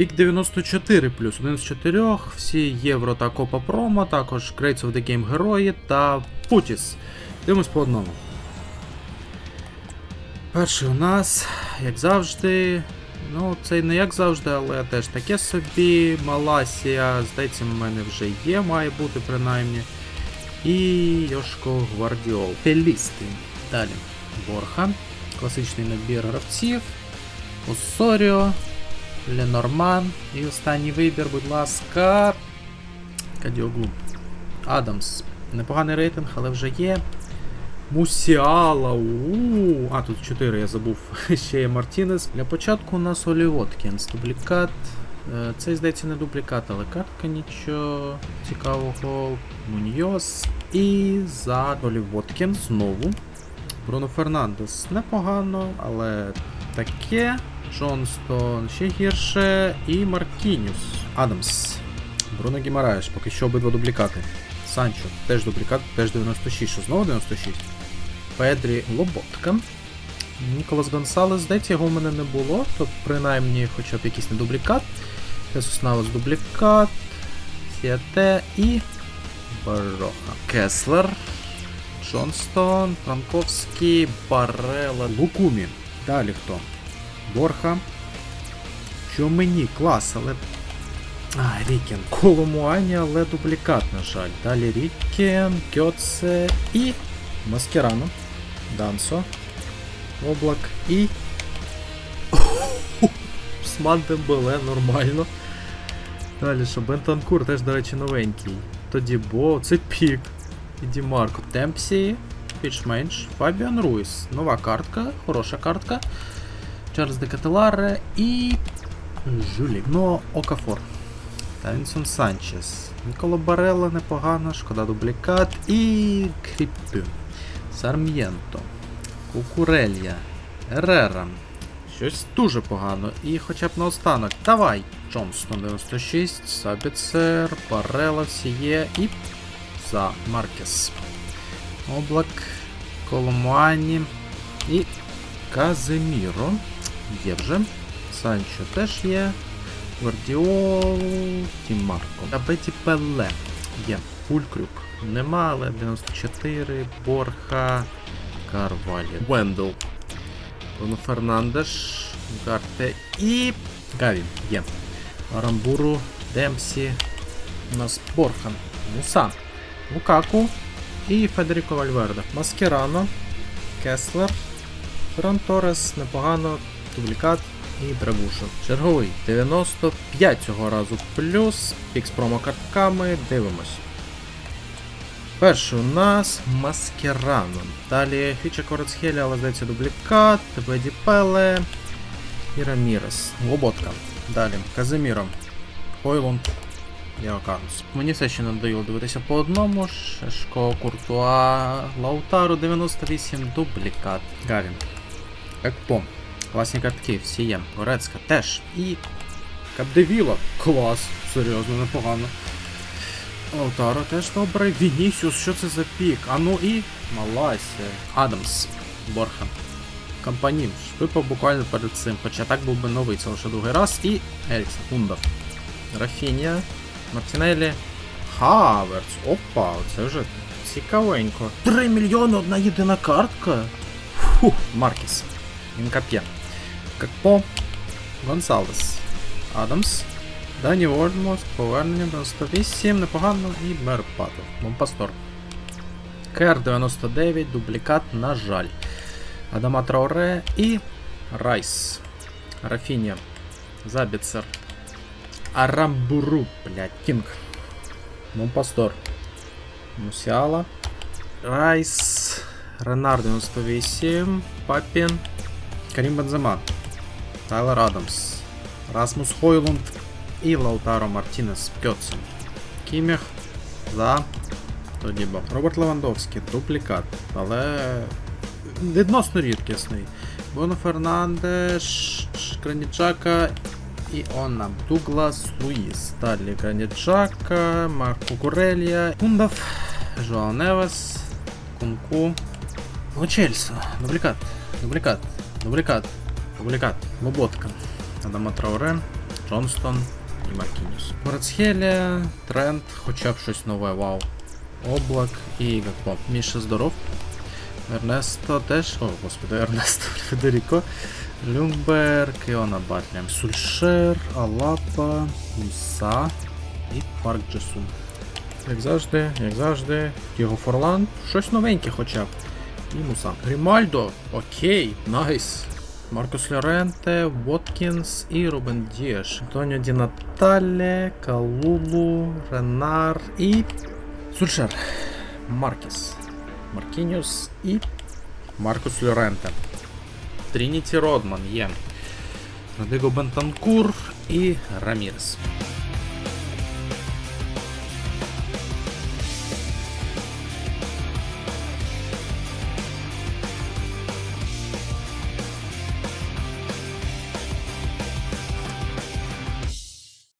Пік 94 плюс один з чотирьох, всі євро та Копа Промо, також Greats of the Game герої та Путіс. Дивимось по одному. Перший у нас, як завжди. Ну, це не як завжди, але теж таке собі. Маласія, здається, в мене вже є, має бути принаймні. І Йошко Гвардіол. Пелісти. Далі. Борха. Класичний набір гравців. Осоріо. Ленорман. І останній вибір, будь ласка. Кадіоглу. Адамс. Непоганий рейтинг, але вже є. Мусіала. у А, тут 4 я забув. Ще є Мартінес. Для початку у нас Олі Воткінс. Дублікат. Е, Цей, здається, не дублікат, але картка нічого цікавого. Муньйос. І за Олі Воткінс знову. Бруно Фернандес непогано, але таке. Джонстон ще гірше. І Маркініус. Адамс. Бруно Гімараєш, поки що обидва дублікати. Санчо, теж дублікат, теж 96. Що знову 96? Педрі Лоботка. Ніколас Гонсалес, здається, його в мене не було, то принаймні хоча б якийсь не дублікат. Хесус Навас дублікат. Сіате і. Бароха. Кеслер. Джонстон, Франковський, Барела, Лукумі. Далі хто? Борха. Що мені? Клас, але. А, Рікен. Коломуані, але дублікат, на жаль. Далі Рікен, Кьоце і. Маскерано. Дансо. Облак і. Сман Дембеле, нормально. Далі що, Бентанкур теж, до речі, новенький. Тоді Бо, це пік. І Дімарко. Темпсі, більш-менш. Фабіан Руїс. Нова картка, хороша картка. Чарльз де Кателаре і. Жулік. Ну, Окафор. Тавінсон Санчес. Ніколо Барелла непогано, шкода дублікат. І. Кріппю. Сарм'єнто. Кукурелья. Ерера. Щось дуже погано. І хоча б наостанок. Давай! Джонстон 96, Сабіцер, Парела всі є і за Маркес. Облак, Коломуані і Каземіро. Є вже. Санчо теж є. Гвардіол, Тімарко. Абеті Пеле. Є. Пулькрюк. Нема, але 94. Борха. Карвалі. Вендел. Бруно Фернандеш. Гарте і. Гаві. Є. Арамбуру. Демсі. У нас Борхан. Муса. Лукаку. І Федеріко Вальверде. Маскерано. Кеслер. Ферран Торес. Непогано. Дублікат і Драгуша. Черговий 95 цього разу плюс. Пікс промокартками. Дивимось. Перший у нас Маскерано. Далі Фіча Корецхеля, але здається дублікат, Беді Пеле і Рамірес. Лоботка. Далі Казиміро. Хойлунд. Яоканус. Мені все ще надоїло дивитися по одному. Шешко, Куртуа, Лаутару 98, дублікат. Гавін. Екпо. Класні картки, всі є. Горецька теж. І. Капдевіло. Клас. Серйозно, непогано. Лаутаро теж добре. Вінісіус, що це за пік? А ну і. Малайся. Адамс. Борха. Компанім. Випав буквально перед цим. Хоча так був би новий, це лише другий раз. І. Еріксон. Хундер. Рафінія. Мартінелі. Хаверц. Опа, це вже цікавенько. 3 мільйони одна єдина картка. Фух, Маркіс. Інкап'є. Какпо. Гонсалес. Адамс. Дані Ольмос. Повернення 98. Непогано. І Мерпатов. Монпастор. КР 99. Дублікат, на жаль. Адама Трауре і Райс. Рафінія. Забіцер. Арамбуру, блядь, Кінг. Монпастор. Мусіала. Райс. Ренар 98. Папін. Карім Бензема. Тайлер Адамс. Расмус Хойлунд і Лаутаро Мартінес Пьоцен. Кіміх за Тодібо. Роберт Левандовський, дуплікат, але відносно рідкісний. Боно Фернандеш, Гранічака і Онна. Дуглас Луїс. Далі Гранічака, Марко Курелія, Кундав, Жоао Невес, Кунку. О, Чельсо. Дублікат. Дублікат. Дублікат. Дублікат. Лоботка. Адама Трауре. Джонстон і Маркініус. Кварцхелія, Трент, хоча б щось нове, вау. Облак і Гакпо. Міша здоров. Ернесто теж. О, господи, Ернесто Федеріко. Люмберг, Іона Батлі. Сульшер, Алапа, Муса і Парк Джесун. Як завжди, як завжди, Діго Форлан, щось новеньке хоча б. І Муса. Грімальдо, окей, найс. Маркус Лоренте, Воткінс і Рубен Дієш. Антоніо Ді Натале, Калулу, Ренар і. Сульшер. Маркіс. Маркініус і. Маркус Льоренте. Трініті Родман є. Родиго Бентанкур і Рамірес.